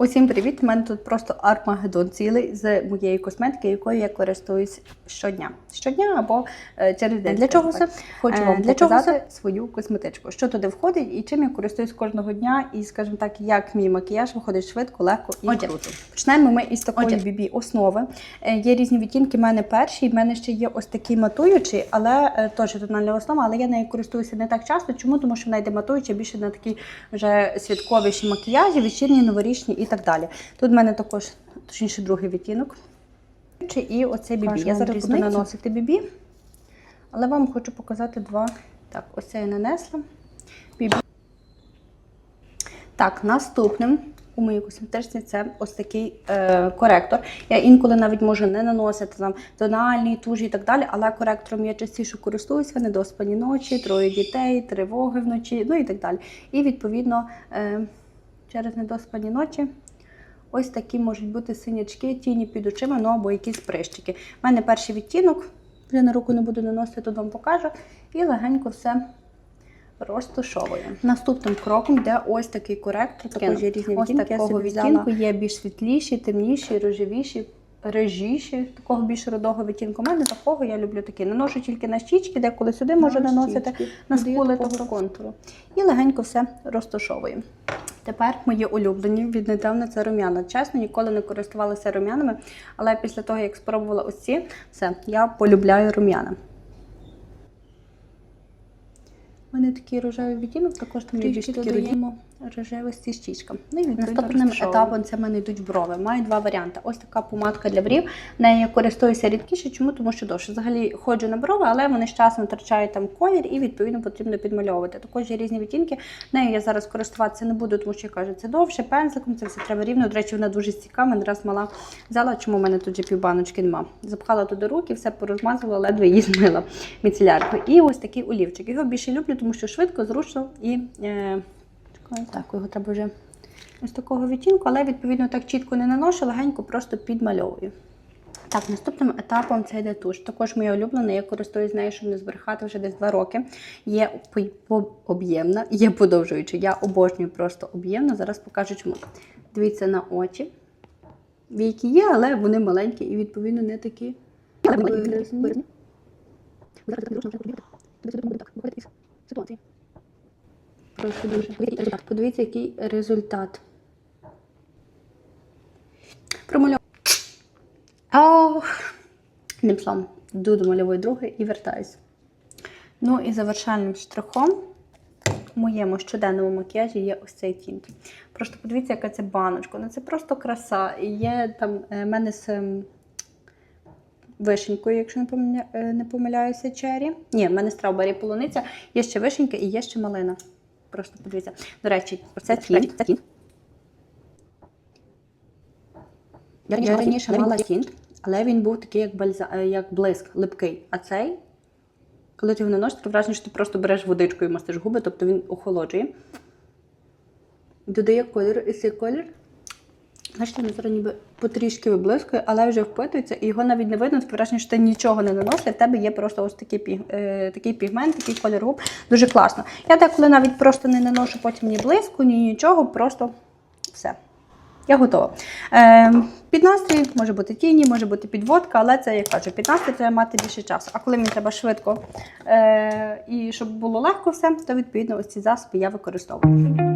Усім привіт! У мене тут просто армагеддон цілий з моєї косметики, якою я користуюсь щодня. Щодня або е, через день. Для чого так. Хочу Е, вам для чого показати свою косметичку, що туди входить і чим я користуюсь кожного дня, і, скажімо так, як мій макіяж виходить швидко, легко і Отже, круто. Почнемо ми із такої. BB основи. Е, Є різні відтінки. в мене перший, в мене ще є ось такий матуючий, але теж тональна основа, але я нею користуюся не так часто. Чому? Тому що вона йде матуюча більше на такі вже святковіші макіяжі, вечірні, новорічні і так далі. Тут в мене також, точніше, другий відтінок. І оцей бібі. Я зараз буду наносити бібі, але вам хочу показати два. Так, ось це я нанесла. Бібі. Так, наступним у моїй косметичці це ось такий е, коректор. Я інколи навіть можу не наносити там тональні, тужі і так далі, але коректором я частіше користуюся, недоспані ночі, троє дітей, тривоги вночі, ну і так далі. І відповідно е, через недоспані ночі. Ось такі можуть бути синячки, тіні під очима, ну або якісь прищики. У мене перший відтінок, вже на руку не буду наносити, тут вам покажу. І легенько все розташовую. Наступним кроком йде ось такий коректор. Також є різні Ось відтінки. такого Такого відтінку є більш світліші, темніші, рожевіші. Режіші, такого більш родого відтінку. У мене такого я люблю такі. Наношу тільки на щічки, деколи сюди можу На наносити на скули такого контуру. І легенько все розташовую. Тепер мої улюблені віднедавна це рум'яна. Чесно, ніколи не користувалася рум'янами, але після того, як спробувала ось ці, все, я полюбляю рум'яна. Мене такий рожевий відтінок, також там Трішки такі додаємо рожевості щічка. Ну і наступним етапом це в мене йдуть брови. Маю два варіанти. Ось така помадка для брів. Нею я користуюся рідкіше. Чому? Тому що довше. Взагалі ходжу на брови, але вони з часом втрачають там колір і відповідно потрібно підмальовувати. Також є різні відтінки. Нею я зараз користуватися не буду, тому що я кажу, це довше, пензликом, це все треба рівно. До речі, вона дуже стійка. Мене раз мала взяла, чому в мене тут же півбаночки нема. Запхала туди руки, все порозмазувала, ледве її змила міцелярку. І ось такий олівчик. Його більше люблю, тому що швидко, зручно і. Е, Чекаю, Так, його треба вже ось такого відтінку, але відповідно так чітко не наношу, легенько просто підмальовую. Так, наступним етапом це йде туш. Також моя улюблена, я користуюсь нею, щоб не збрехати вже десь 2 роки. Є об'ємна, є подовжуюча. Я обожнюю просто об'ємно. Зараз покажу чому. Дивіться на очі. Війки є, але вони маленькі і відповідно не такі. Прошу дуже. Подивіться, який результат. Промальовую. Ох. Одним словом, йду до мальової други і вертаюся. Ну і завершальним штрихом в моєму щоденному макіяжі є ось цей тінт. Просто подивіться, яка це баночка. Ну це просто краса. І є там е, в мене з ем, вишенькою, якщо не е, не помиляюся, чері. Ні, в мене стrawberry полуниця, є ще вишенька і є ще малина. Просто подивіться. До речі, це кінь. Це кінь. Я раніше, мала раніше мала кінь, але він був такий, як, бальза... е, як блиск, липкий. А цей, коли ти його наносиш, таке враження, що ти просто береш водичку і мастиш губи, тобто він охолоджує. Додає колір, і цей колір. Бачите, він зараз ніби потрішки виблискує, але вже впитується, і його навіть не видно, таке враження, що ти нічого не наносив, в тебе є просто ось такий, піг... е, такий пігмент, такий колір губ. Дуже класно. Я деколи навіть просто не наношу потім ні блиску, ні нічого, просто все. Я готова. Е, під настрій може бути тіні, може бути підводка, але це я кажу, під настрій треба мати більше часу. А коли мені треба швидко е, і щоб було легко все, то відповідно ось ці засоби я використовую.